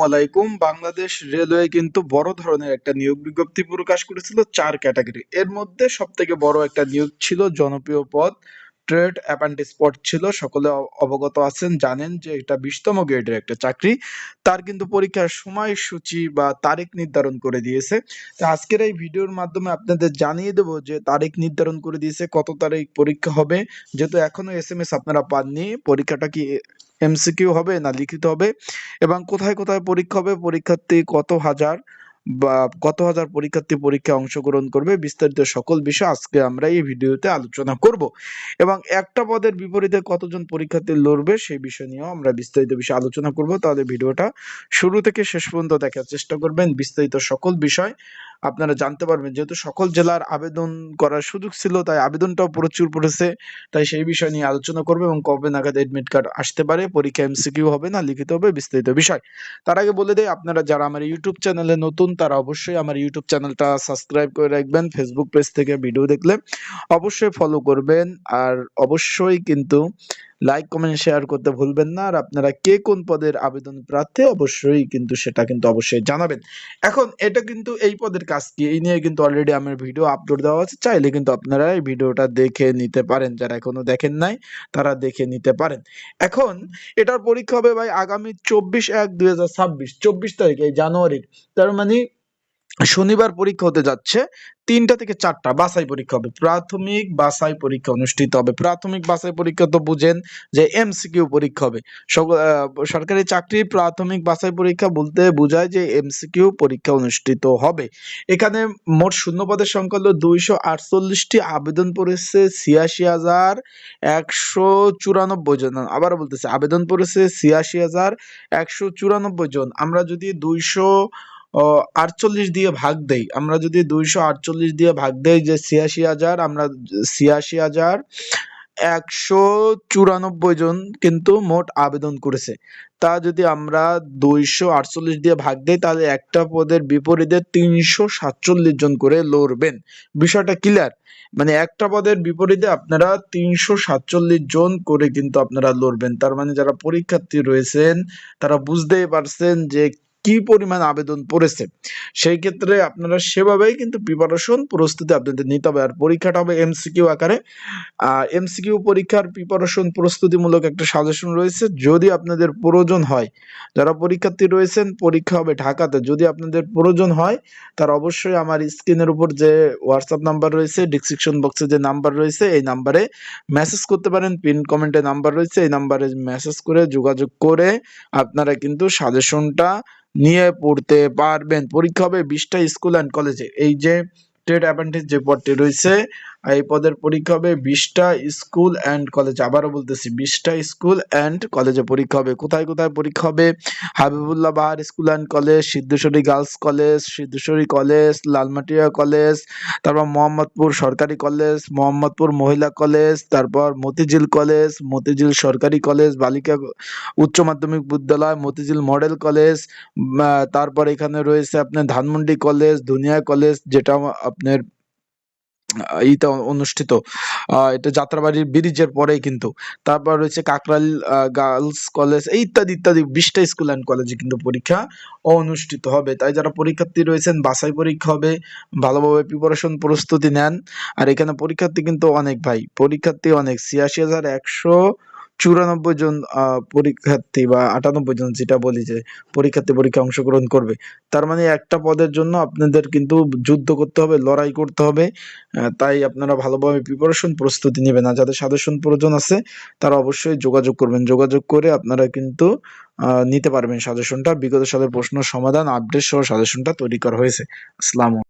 আলাইকুম। বাংলাদেশ রেলওয়ে কিন্তু বড় ধরনের একটা নিয়োগ বিজ্ঞপ্তি প্রকাশ করেছিল চার ক্যাটাগরি। এর মধ্যে সব থেকে বড় একটা নিয়োগ ছিল জনপ্রিয় পদ ট্রেড অ্যাপ্রেন্টিস পদ ছিল, সকলে অবগত আছেন, জানেন যে এটা বিশতম গ্রেডের একটা চাকরি। তার কিন্তু পরীক্ষার সময়সূচি বা তারিখ নির্ধারণ করে দিয়েছে। তো আজকের এই ভিডিওর মাধ্যমে আপনাদের জানিয়ে দেবো যে তারিখ নির্ধারণ করে দিয়েছে, কত তারিখ পরীক্ষা হবে। যেহেতু এখনও এস এম এস আপনারা পাননি, পরীক্ষাটা কি এমসিকিউ হবে না লিখিত হবে? এবং কোথায় কোথায় পরীক্ষা হবে? পরীক্ষার্থী কত হাজার? বা কত হাজার পরীক্ষার্থী পরীক্ষায় অংশগ্রহণ করবে, বিস্তারিত সকল বিষয় আজকে আমরা এই ভিডিওতে আলোচনা করব। এবং একটা পদের বিপরীতে কতজন পরীক্ষার্থী লড়বে সেই বিষয় নিয়েও আমরা বিস্তারিত বিষয় আলোচনা করব। তাহলে ভিডিওটা শুরু থেকে শেষ পর্যন্ত দেখার চেষ্টা করবেন বিস্তারিত সকল বিষয়। আপনারা জানতে পারবেন। যেহেতু সকল জেলার আবেদন করার সুযোগ ছিল, তাই আবেদনটাও প্রচুর পড়েছে। তাই সেই বিষয় নিয়ে আলোচনা করবে এবং কবে নাগাদ এডমিট কার্ড আসতে পারে, পরীক্ষা এমসিকিউ হবে না, লিখিত হবে বিস্তারিত বিষয়। তার আগে বলে দেয় আপনারা যারা আমার ইউটিউব চ্যানেলে নতুন, তারা অবশ্যই আমার ইউটিউব চ্যানেলটা সাবস্ক্রাইব করে রাখবেন ফেসবুক পেজ থেকে ভিডিও দেখলে অবশ্যই ফলো করবেন। আর অবশ্যই কিন্তু লাইক কমেন্ট শেয়ার করতে ভুলবেন না। আর আপনারা কে কোন পদের আবেদন প্রার্থী, অবশ্যই কিন্তু সেটা কিন্তু অবশ্যই জানাবেন। এখন এটা কিন্তু এই পদের কাজ কি? এই নিয়ে কিন্তু অলরেডি আমার ভিডিও আপলোড দেওয়া আছে। চাইলে কিন্তু আপনারা এই ভিডিওটা দেখে নিতে পারেন। যারা এখনও দেখেন নাই, তারা দেখে নিতে পারেন। এখন এটার পরীক্ষা হবে ভাই আগামী চব্বিশ এক দুই হাজার ছাব্বিশ। চব্বিশ তারিখ, এই জানুয়ারির। তার মানে শনিবার পরীক্ষা হতে যাচ্ছে, তিনটা থেকে চারটা বাছাই পরীক্ষা হবে। প্রাথমিক বাছাই পরীক্ষা অনুষ্ঠিত হবে। প্রাথমিক বাছাই পরীক্ষা তো বুঝেন যে এমসিকিউ পরীক্ষা হবে। সরকারি চাকরি প্রাথমিক বাছাই পরীক্ষা বলতে বোঝায় যে এমসিকিউ পরীক্ষা অনুষ্ঠিত হবে। এখানে মোট শূন্য পদের সংখ্যা হলো দুইশো আটচল্লিশটি, আবেদন পড়েছে ছিয়াশি হাজার একশো চুরানব্বই জন। আবার বলতেছে, আবেদন পড়েছে ছিয়াশি হাজার একশো চুরানব্বই জন। আমরা যদি দুইশো আটচল্লিশ দিয়ে ভাগ দেই। আমরা যদি দুইশো আটচল্লিশ দিয়ে ভাগ দেই যে ছিয়াশি হাজার, আমরা ছিয়াশি হাজার একশো চুরানব্বই জন কিন্তু মোট আবেদন করেছে। তা যদি আমরা দুইশো আটচল্লিশ দিয়ে ভাগ দেই, তাহলে একটা পদের বিপরীতে তিনশো সাতচল্লিশ জন করে লড়বেন। বিষয়টা ক্লিয়ার মানে একটা পদের বিপরীতে আপনারা তিনশো সাতচল্লিশ জন করে কিন্তু আপনারা লড়বেন। তার মানে যারা পরীক্ষার্থী রয়েছেন, তারা বুঝতেই পারছেন যে কি পরিমাণ আবেদন পড়েছে? সেই ক্ষেত্রে আপনারা সেভাবেই কিন্তু প্রিপারেশন প্রস্তুতি আপনাদের নিতে হবে। আর পরীক্ষাটা হবে এমসিকিউ আকারে। এমসিকিউ পরীক্ষার প্রিপারেশন প্রস্তুতিমূলক একটা সাজেশন রয়েছে। যদি আপনাদের প্রয়োজন হয়, যারা পরীক্ষার্থী রয়েছেন, পরীক্ষা হবে ঢাকাতে। যদি আপনাদের প্রয়োজন হয়, তার অবশ্যই আমার স্ক্রিনের উপর যে হোয়াটসঅ্যাপ নাম্বার রয়েছে ডিসক্রিপশন বক্সে যে নাম্বার রয়েছে, এই নাম্বারে মেসেজ করতে পারেন। পিন কমেন্টে নাম্বার রয়েছে, এই নাম্বারে মেসেজ করে যোগাযোগ করে আপনারা কিন্তু সাজেশনটা নিয়ে পড়তে পারবেন। পরীক্ষা হবে বিশটা স্কুল অ্যান্ড কলেজে এই যে ট্রেড অ্যাপ্রেন্টিস যে পদটি রয়েছে এই পদের পরীক্ষা হবে বিশটা স্কুল অ্যান্ড কলেজ আবারও বলতেছি, বিশটা স্কুল অ্যান্ড কলেজে পরীক্ষা হবে। কোথায় কোথায় পরীক্ষা হবে? Habibullah Bahar school and college Siddheswari girls college Siddheswari college Lalmatia college তারপর মোহাম্মদপুর সরকারি কলেজ মোহাম্মদপুর মহিলা কলেজ তারপর মতিঝিল কলেজ মতিঝিল সরকারি কলেজ বালিকা উচ্চ মাধ্যমিক বিদ্যালয়, মতিঝিল মডেল কলেজ তারপর এখানে রয়েছে আপনার ধানমন্ডি কলেজ দুনিয়া কলেজ যেটা আপনার ইতে অনুষ্ঠিত। এটা যাত্রাবাড়ির ব্রিজের পরে কিন্তু। তারপর রয়েছে কাকরাল গার্লস কলেজ এই ইত্যাদি ইত্যাদি। বিশটা স্কুল অ্যান্ড কলেজে কিন্তু পরীক্ষা অনুষ্ঠিত হবে। তাই যারা পরীক্ষার্থী রয়েছেন বাসায় পরীক্ষা হবে, ভালোভাবে প্রিপারেশন প্রস্তুতি নেন। আর এখানে পরীক্ষার্থী কিন্তু অনেক ভাই। পরীক্ষার্থী অনেক। ছিয়াশি হাজার একশো চুরানব্বই জন পরীক্ষার্থী বা আটানব্বই জন যেটা বলি যে পরীক্ষার্থী পরীক্ষা অংশগ্রহণ করবে, তার মানে একটা পদের জন্য আপনাদের কিন্তু যুদ্ধ করতে হবে, লড়াই করতে হবে তাই আপনারা ভালোভাবে প্রিপারেশন প্রস্তুতি নেবেন। আর যাদের সাজেশন প্রয়োজন আছে, তারা অবশ্যই যোগাযোগ করবেন। যোগাযোগ করে আপনারা কিন্তু নিতে পারবেন সাজেশনটা বিগত সালের প্রশ্ন সমাধান আপডেট সহ সাজেশনটা তৈরি করা হয়েছে। আসসালামু